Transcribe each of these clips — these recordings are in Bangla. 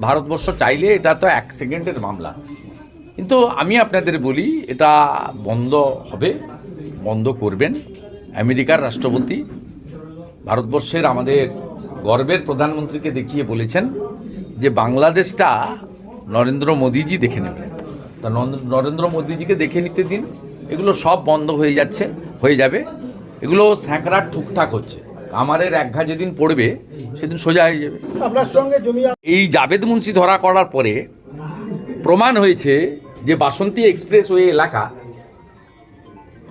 ভারতবর্ষ চাইলে এটা তো এক সেকেন্ডের মামলা। কিন্তু আমি আপনাদের বলি, এটা বন্ধ হবে, বন্ধ করবেন। আমেরিকার রাষ্ট্রপতি ভারতবর্ষের আমাদের গর্বের প্রধানমন্ত্রীকে দেখিয়ে বলেছেন যে বাংলাদেশটা নরেন্দ্র মোদীজি দেখে নেবেন। তা নরেন্দ্র- নরেন্দ্র মোদীজিকে দেখে নিতে দিন। এগুলো সব বন্ধ হয়ে যাচ্ছে, হয়ে যাবে। এগুলো স্যাঁকড়া ঠুকঠাক হচ্ছে। আমাদের একঘা যেদিন পড়বে সেদিন সোজা হয়ে যাবে। আপনার সঙ্গে জমি এই জাভেদ মুন্সি ধরা করার পরে প্রমাণ হয়েছে যে বাসন্তী এক্সপ্রেস ওয়ে এলাকা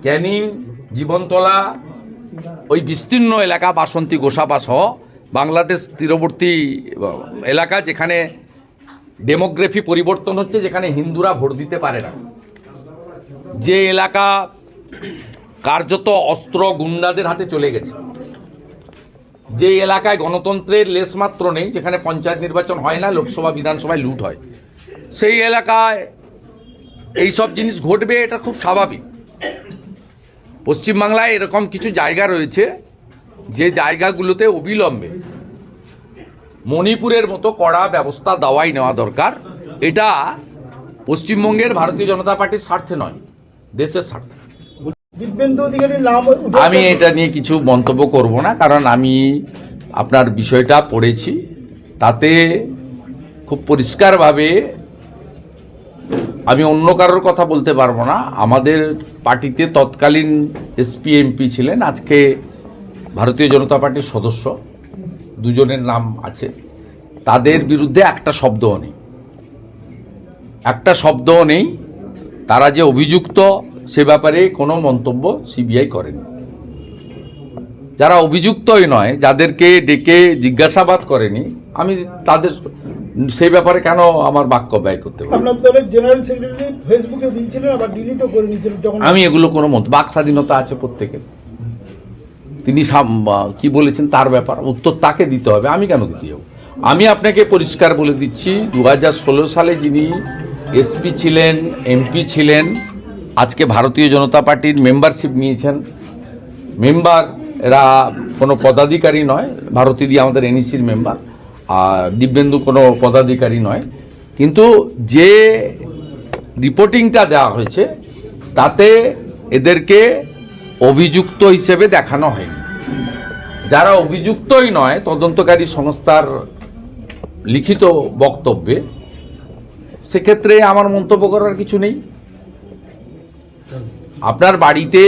ক্যানিং জীবনতলা ওই বিস্তীর্ণ এলাকা বাসন্তী গোসাবা সহ বাংলাদেশ তীরবর্তী এলাকা যেখানে ডেমোগ্রাফি পরিবর্তন হচ্ছে যেখানে হিন্দুরা ভোট দিতে পারে না। যে এলাকা কার্যত অস্ত্র গুন্ডাদের হাতে চলে গেছে। যে এলাকায় গণতন্ত্রের লেশমাত্র নেই, যেখানে পঞ্চায়েত নির্বাচন হয় না, লোকসভা, বিধানসভায় লুট হয়, সেই এলাকায় এই সব জিনিস ঘটবে, এটা খুব স্বাভাবিক। পশ্চিমবাংলায় এরকম কিছু জায়গা রয়েছে, যে জায়গাগুলোতে অবিলম্বে মণিপুরের মতো কড়া ব্যবস্থা দেওয়াই নেওয়া দরকার। এটা পশ্চিমবঙ্গের ভারতীয় জনতা পার্টির স্বার্থে নয়, দেশের স্বার্থে দিব্যেন্দু অধিকারীর নাম উঠে আমি এটা নিয়ে কিছু মন্তব্য করব না কারণ আমি আপনার বিষয়টা পড়েছি। তাতে খুব পরিষ্কারভাবে আমি অন্য কারোর কথা বলতে পারব না। আমাদের পার্টিতে তৎকালীন এসপি এমপি ছিলেন আজকে ভারতীয় জনতা পার্টির সদস্য। দুজনের নাম আছে। তাদের বিরুদ্ধে একটা শব্দও নেই। একটা শব্দও নেই। তারা যে অভিযুক্ত সে ব্যাপারে কোনো মন্তব্য সিবিআই করেনি। যারা অভিযুক্তই নয় যাদেরকে ডেকে জিজ্ঞাসাবাদ করেনি আমি তাদের সেই ব্যাপারে কেন আমার বাক্য ব্যয় করতে পারি? আপনার দলের জেনারেল সেক্রেটারি ফেসবুকে দিয়েছিলেন আবার ডিলিটও করে নিয়েছিলেন যখন আমি এগুলো কোনো মত বাক স্বাধীনতা আছে প্রত্যেকের। তিনি কি বলেছেন তার ব্যাপার উত্তর তাকে দিতে হবে আমি কেন দিতে যাব? আমি আপনাকে পরিষ্কার বলে দিচ্ছি দু হাজার ষোলো সালে যিনি এসপি ছিলেন এমপি ছিলেন আজকে ভারতীয় জনতা পার্টির মেম্বারশিপ নিয়েছেন। মেম্বার এরা কোনো পদাধিকারী নয় ভারতীয় আমাদের এনইসির মেম্বার আর দিব্যেন্দু কোনো পদাধিকারী নয়। কিন্তু যে রিপোর্টিংটা দেওয়া হয়েছে, তাতে এদেরকে অভিযুক্ত হিসেবে দেখানো হয়নি। যারা অভিযুক্তই নয়, তদন্তকারী সংস্থার লিখিত বক্তব্যে, সেক্ষেত্রে আমার মন্তব্য করার কিছু নেই। আপনার বাড়িতে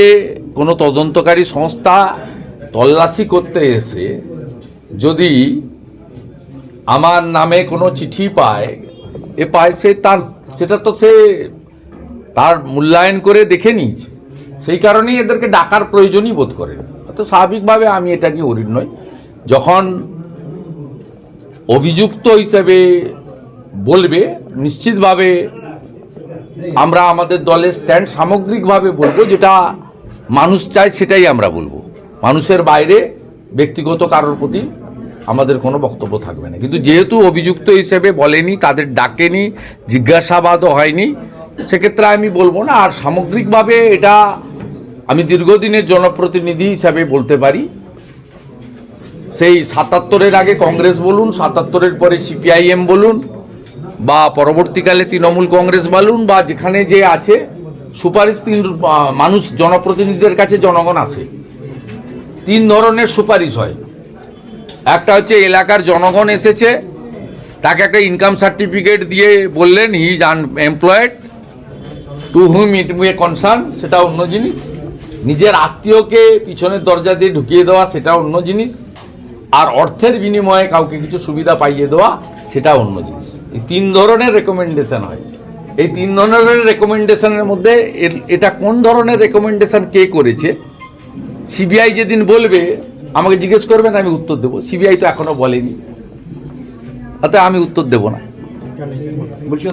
কোনো তদন্তকারী সংস্থা তল্লাশি করতে এসে যদি আমার নামে কোনো চিঠি পায়, এ পায় সে তার, সেটা তো সে তার মূল্যায়ন করে দেখে নিয়েছে। সেই কারণেই এদেরকে ডাকার প্রয়োজনই বোধ করে তো স্বাভাবিকভাবে আমি এটা নিয়ে অরিন নই। যখন অভিযুক্ত হিসেবে বলবে, নিশ্চিতভাবে আমরা আমাদের দলের স্ট্যান্ড সামগ্রিকভাবে বলব, যেটা মানুষ চায় সেটাই আমরা বলব। মানুষের বাইরে ব্যক্তিগত কারোর প্রতি আমাদের কোনো বক্তব্য থাকবে না। কিন্তু যেহেতু অভিযুক্ত হিসেবে বলেনি, তাদের ডাকেনি, জিজ্ঞাসাবাদও হয়নি, সেক্ষেত্রে আমি বলব না। আর সামগ্রিকভাবে এটা আমি দীর্ঘদিনের জনপ্রতিনিধি হিসাবে বলতে পারি। সেই সাতাত্তরের আগে কংগ্রেস বলুন, সাতাত্তরের পরে সিপিআইএম বলুন বা পরবর্তীকালে তৃণমূল কংগ্রেস বলুন বা যেখানে যে আছে, সুপারিশ তিন মানুষ জনপ্রতিনিধিদের কাছে জনগণ আসে। তিন ধরনের সুপারিশ হয়। একটা হচ্ছে এলাকার জনগণ এসেছে, তাকে একটা ইনকাম সার্টিফিকেট দিয়ে বললেন he is employed to whom it may concern সেটা অন্য জিনিস। নিজের আত্মীয়কে পিছনের দরজা দিয়ে ঢুকিয়ে দেওয়া, সেটা অন্য জিনিস। আর অর্থের বিনিময়ে কাউকে কিছু সুবিধা পাইয়ে দেওয়া, সেটা অন্য জিনিস। এই তিন ধরনের রেকমেন্ডেশন হয়। এই তিন ধরনের রেকমেন্ডেশনের মধ্যে এটা কোন ধরনের রেকমেন্ডেশন কে করেছে? সিবিআই যেদিন বলবে আমাকে জিজ্ঞেস করবেন আমি উত্তর দেবো। সিবিআই তো এখনও বলেনি। অতএব আমি উত্তর দেবো না। বলছি